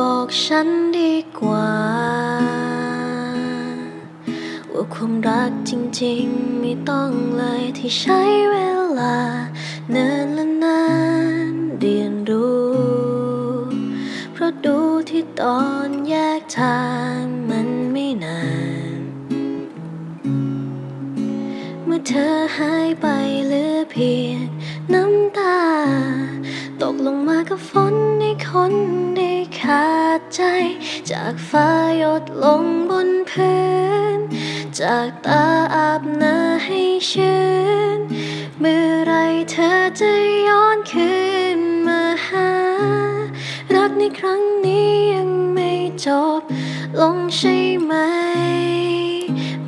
บอกฉันดีกว่า ว่าความรักจริงๆ ไม่ต้องเลยที่ใช้เวลา เนินและนานเรียนรู้ เพราะดูที่ตอนแยกทางมันไม่นาน เมื่อเธอหายไปเหลือเพียงน้ำตา ตกลงมากับฝนในคน ขาดใจ จากฟ้าหยดลงบนพื้น จากตาอาบน้าให้ชื่นเมื่อไรเธอจะย้อนคืนมาหา รักในครั้งนี้ยังไม่จบ ลงใช่ไหม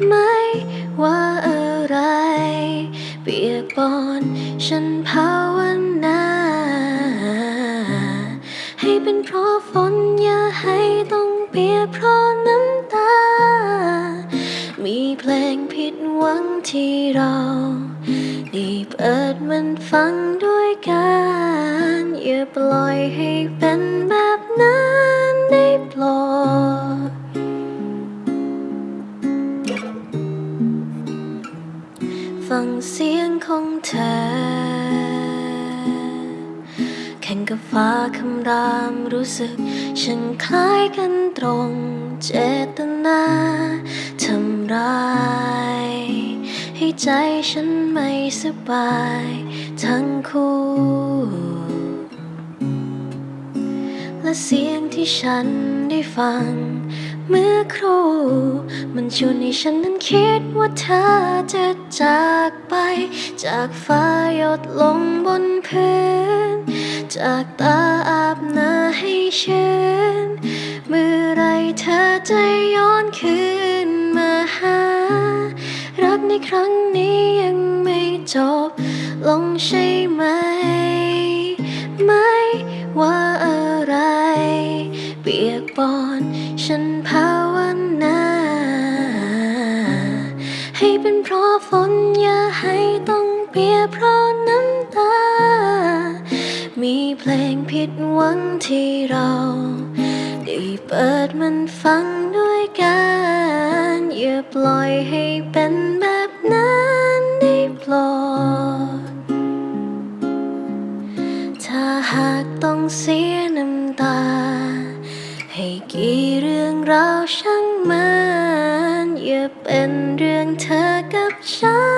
ไม่ว่าอะไร เปียกปอนฉันภาวนา เปียกเพราะน้ำตา มีเพลงผิดหวังที่เราได้เปิดมันฟังด้วยกัน อย่าปล่อยให้เป็นแบบนั้นได้โปรดฟังเสียงของเธอ แข่งกับฟ้าคำรามรู้สึก ฉันคล้ายกันตรงเจตนาทำร้าย ให้ใจฉันไม่สบาย ทั้งคู่ และเสียงที่ฉันได้ฟัง เมื่อครู่ มันชวนให้ฉันนั้นคิดว่าเธอจะจากไป จากฟ้าหยดลงบนพื้น จากตาอาบหน้าให้ชื่นเมื่อไรเธอจะย้อนคืนมาหา รักในครั้งนี้ยังไม่จบลงใช่ไหม ไม่ว่าอะไร เปียกปอนฉัน เป็นเพราะฝนอย่าให้ต้องเปียกเพราะน้ำตา มีเพลงผิดหวังที่เราได้เปิดมันฟังด้วยกัน อย่าปล่อยให้เป็นแบบนั้นได้โปรดถ้าหากต้องเสียน้ำตา ให้กี่เรื่องราวช่างมันอย่าเป็นเรื่องเธอ Cầm